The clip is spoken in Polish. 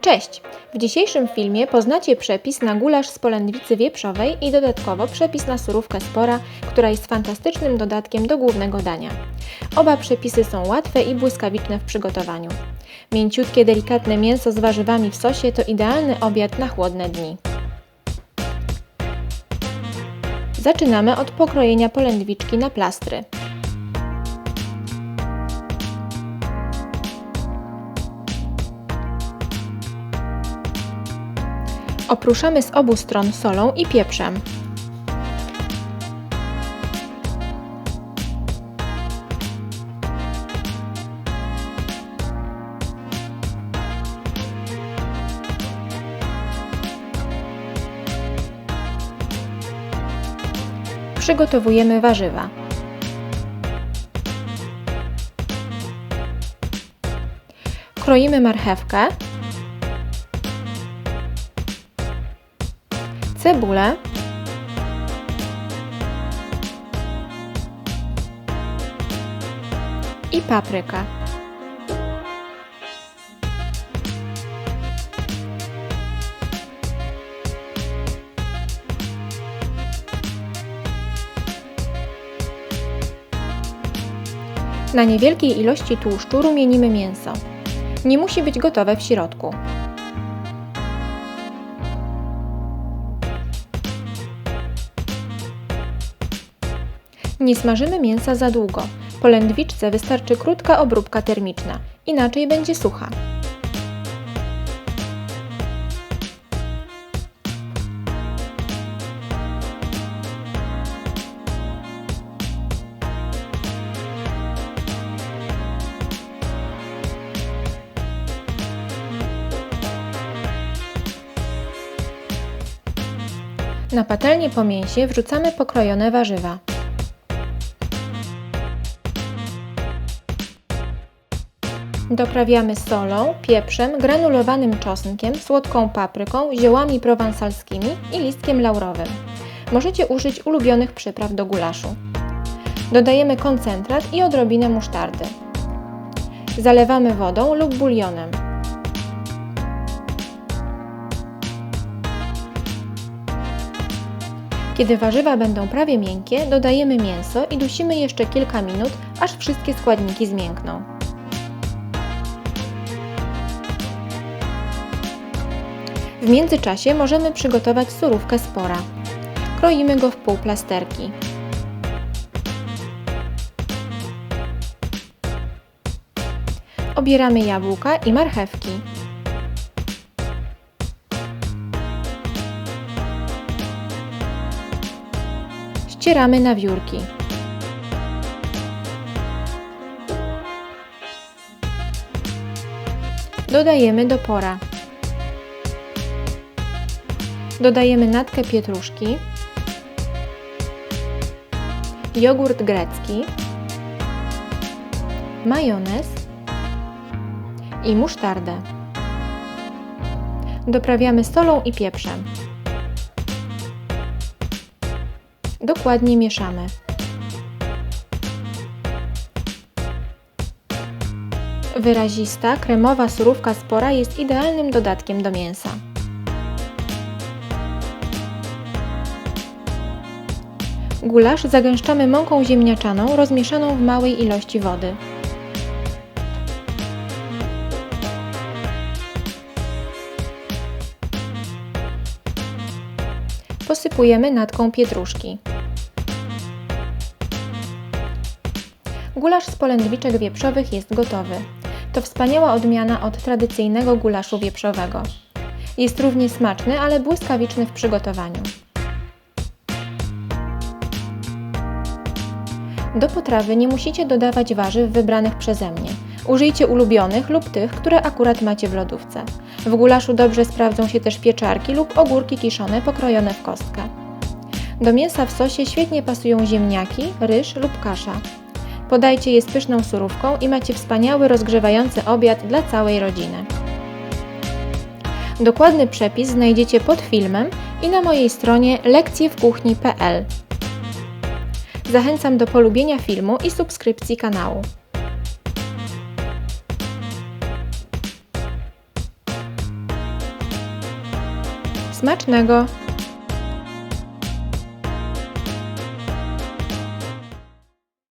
Cześć! W dzisiejszym filmie poznacie przepis na gulasz z polędwicy wieprzowej i dodatkowo przepis na surówkę spora, która jest fantastycznym dodatkiem do głównego dania. Oba przepisy są łatwe i błyskawiczne w przygotowaniu. Mięciutkie, delikatne mięso z warzywami w sosie to idealny obiad na chłodne dni. Zaczynamy od pokrojenia polędwiczki na plastry. Opruszamy z obu stron solą i pieprzem. Przygotowujemy warzywa. Kroimy marchewkę, cebulę, i paprykę. Na niewielkiej ilości tłuszczu rumienimy mięso. Nie musi być gotowe w środku. Nie smażymy mięsa za długo. Po lędwiczce wystarczy krótka obróbka termiczna, inaczej będzie sucha. Na patelnię po mięsie wrzucamy pokrojone warzywa. Doprawiamy solą, pieprzem, granulowanym czosnkiem, słodką papryką, ziołami prowansalskimi i listkiem laurowym. Możecie użyć ulubionych przypraw do gulaszu. Dodajemy koncentrat i odrobinę musztardy. Zalewamy wodą lub bulionem. Kiedy warzywa będą prawie miękkie, dodajemy mięso i dusimy jeszcze kilka minut, aż wszystkie składniki zmiękną. W międzyczasie możemy przygotować surówkę spora. Kroimy go w pół plasterki. Obieramy jabłka i marchewki. Ścieramy na wiórki. Dodajemy do pora. Dodajemy natkę pietruszki, jogurt grecki, majonez i musztardę. Doprawiamy solą i pieprzem. Dokładnie mieszamy. Wyrazista, kremowa surówka spora jest idealnym dodatkiem do mięsa. Gulasz zagęszczamy mąką ziemniaczaną rozmieszaną w małej ilości wody. Posypujemy natką pietruszki. Gulasz z polędwiczek wieprzowych jest gotowy. To wspaniała odmiana od tradycyjnego gulaszu wieprzowego. Jest równie smaczny, ale błyskawiczny w przygotowaniu. Do potrawy nie musicie dodawać warzyw wybranych przeze mnie. Użyjcie ulubionych lub tych, które akurat macie w lodówce. W gulaszu dobrze sprawdzą się też pieczarki lub ogórki kiszone pokrojone w kostkę. Do mięsa w sosie świetnie pasują ziemniaki, ryż lub kasza. Podajcie je z pyszną surówką i macie wspaniały rozgrzewający obiad dla całej rodziny. Dokładny przepis znajdziecie pod filmem i na mojej stronie lekcjewkuchni.pl. Zachęcam do polubienia filmu i subskrypcji kanału. Smacznego!